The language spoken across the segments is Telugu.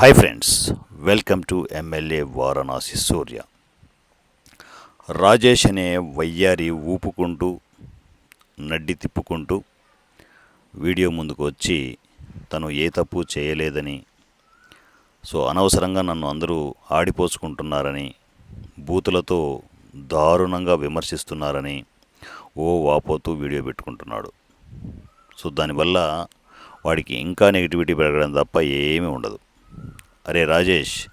Hi friends welcome to MLA Varanasi Surya Rajesh అనే వయ్యారి ఊపుకుంటూ నడ్డి తిప్పుకుంటూ వీడియో ముందుకు వచ్చి తను ఏ తప్పు చేయలేదని సో అనవసరంగా నన్ను అందరూ ఆడిపోసుకుంటున్నారని బూతులతో దారుణంగా విమర్శిస్తున్నారని ఓ వాపోతూ వీడియో పెట్టుకుంటున్నాడు. సో దానివల్ల వాడికి ఇంకా నెగిటివిటీ పెరగడం తప్ప ఏమీ ఉండదు. అరే రాజేష్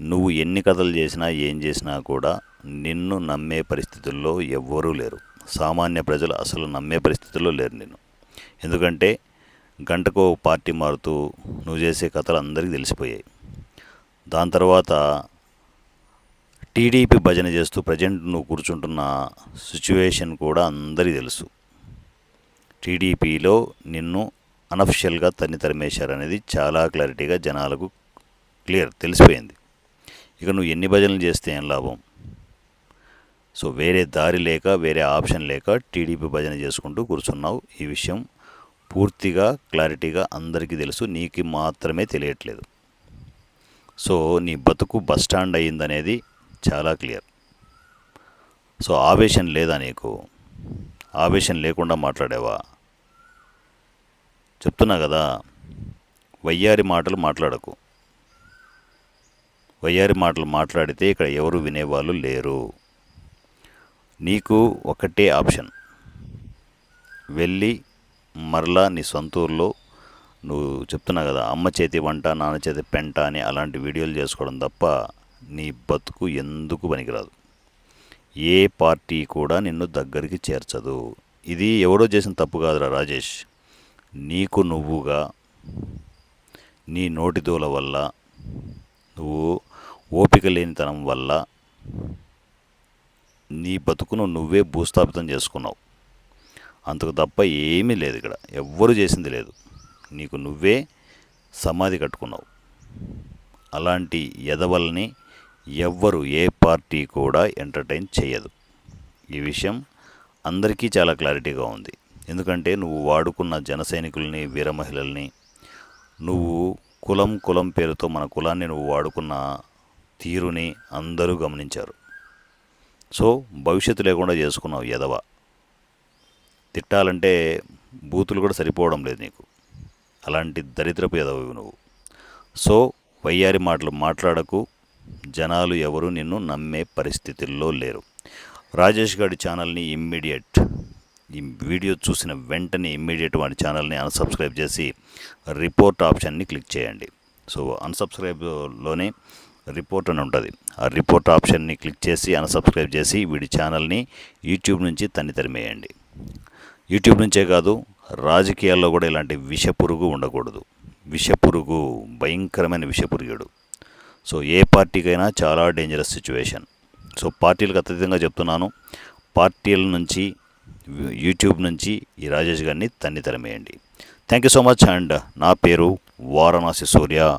నువ్వు ఎన్ని కథలు చేసినా ఏం చేసినా కూడా నిన్ను నమ్మే పరిస్థితుల్లో ఎవ్వరూ లేరు. సామాన్య ప్రజలు అసలు నమ్మే పరిస్థితుల్లో లేరు నిన్ను. ఎందుకంటే గంటకో పార్టీ మారుతూ నువ్వు చేసే కథలు అందరికీ తెలిసిపోయాయి. దాని తర్వాత టీడీపీ భజన చేస్తూ ప్రజెంట్ నువ్వు కూర్చుంటున్న సిచ్యువేషన్ కూడా అందరికీ తెలుసు. టీడీపీలో నిన్ను అనఫిషియల్గా తన్ని తరిమేశారనేది చాలా క్లారిటీగా జనాలకు క్లియర్ తెలిసిపోయింది. ఇక నువ్వు ఎన్ని భజనలు చేస్తే ఏం లాభం? సో వేరే దారి లేక వేరే ఆప్షన్ లేక టీడీపీ భజన చేసుకుంటూ కూర్చున్నావు. ఈ విషయం పూర్తిగా క్లారిటీగా అందరికీ తెలుసు. నీకు మాత్రమే తెలియట్లేదు. సో నీ బతుకు బస్ స్టాండ్ అయ్యిందనేది చాలా క్లియర్. సో ఆవేశం లేదా నీకు? ఆవేశం లేకుండా మాట్లాడేవా? చెప్తున్నా కదా వయ్యారి మాటలు మాట్లాడకు. వయ్యారి మాటలు మాట్లాడితే ఇక్కడ ఎవరు వినేవాళ్ళు లేరు. నీకు ఒకటే ఆప్షన్. వెళ్ళి మరలా నీ సొంత ఊర్లో నువ్వు చెప్తున్నా కదా అమ్మ చేతి వంట నాన్న చేతి పెంట అని అలాంటి వీడియోలు చేసుకోవడం తప్ప నీ బతుకు ఎందుకు పనికిరాదు? ఏ పార్టీ కూడా నిన్ను దగ్గరికి చేర్చదు. ఇది ఎవడో చేసిన తప్పు కాదురా రాజేష్. నీకు నువ్వుగా నీ నోటిదోల వల్ల నువ్వు ఓపిక లేనితనం వల్ల నీ బతుకును నువ్వే భూస్థాపితం చేసుకున్నావు. అంతకు తప్ప ఏమీ లేదు ఇక్కడ. ఎవ్వరు చేసింది లేదు. నీకు నువ్వే సమాధి కట్టుకున్నావు. అలాంటి ఎదవల్ని ఎవ్వరు ఏ పార్టీ కూడా ఎంటర్టైన్ చేయదు. ఈ విషయం అందరికీ చాలా క్లారిటీగా ఉంది. ఎందుకంటే నువ్వు వాడుకున్న జన సైనికుల్ని వీర మహిళల్ని నువ్వు కులం కులం పేరుతో మన కులాన్ని నువ్వు వాడుకున్న తీరుని అందరూ గమనించారు. సో భవిష్యత్తు లేకుండా చేసుకున్నావు ఎదవ తిట్టాలంటే బూతులు కూడా సరిపోవడం లేదు నీకు. అలాంటి దరిద్రపు ఎదవవి నువ్వు. సో వయ్యారి మాటలు మాట్లాడకు. జనాలు ఎవరు నిన్ను నమ్మే పరిస్థితుల్లో లేరు. రాజేష్ గారి ఛానల్ని ఇమ్మీడియట్ ఈ వీడియో చూసిన వెంటనే ఇమ్మీడియట్ వాడి ఛానల్ని అన్సబ్స్క్రైబ్ చేసి రిపోర్ట్ ఆప్షన్ని క్లిక్ చేయండి. సో అన్సబ్స్క్రైబ్లోనే రిపోర్ట్ అని ఉంటుంది. ఆ రిపోర్ట్ ఆప్షన్ని క్లిక్ చేసి అన్సబ్స్క్రైబ్ చేసి వీడి ఛానల్ని యూట్యూబ్ నుంచి తన్ని తరిమేయండి. యూట్యూబ్ నుంచే కాదు రాజకీయాల్లో కూడా ఇలాంటి విషపురుగు ఉండకూడదు. విషపురుగు భయంకరమైన విషపురుగుడు సో ఏ పార్టీకైనా చాలా డేంజరస్ సిచ్యువేషన్. సో పార్టీలకు అత్యధికంగా చెప్తున్నాను. పార్టీల నుంచి యూట్యూబ్ నుంచి ఈ రాజేష్ గారిని తన్ని తరిమేయండి. Thank you so much and నా పేరు Varanasi Surya.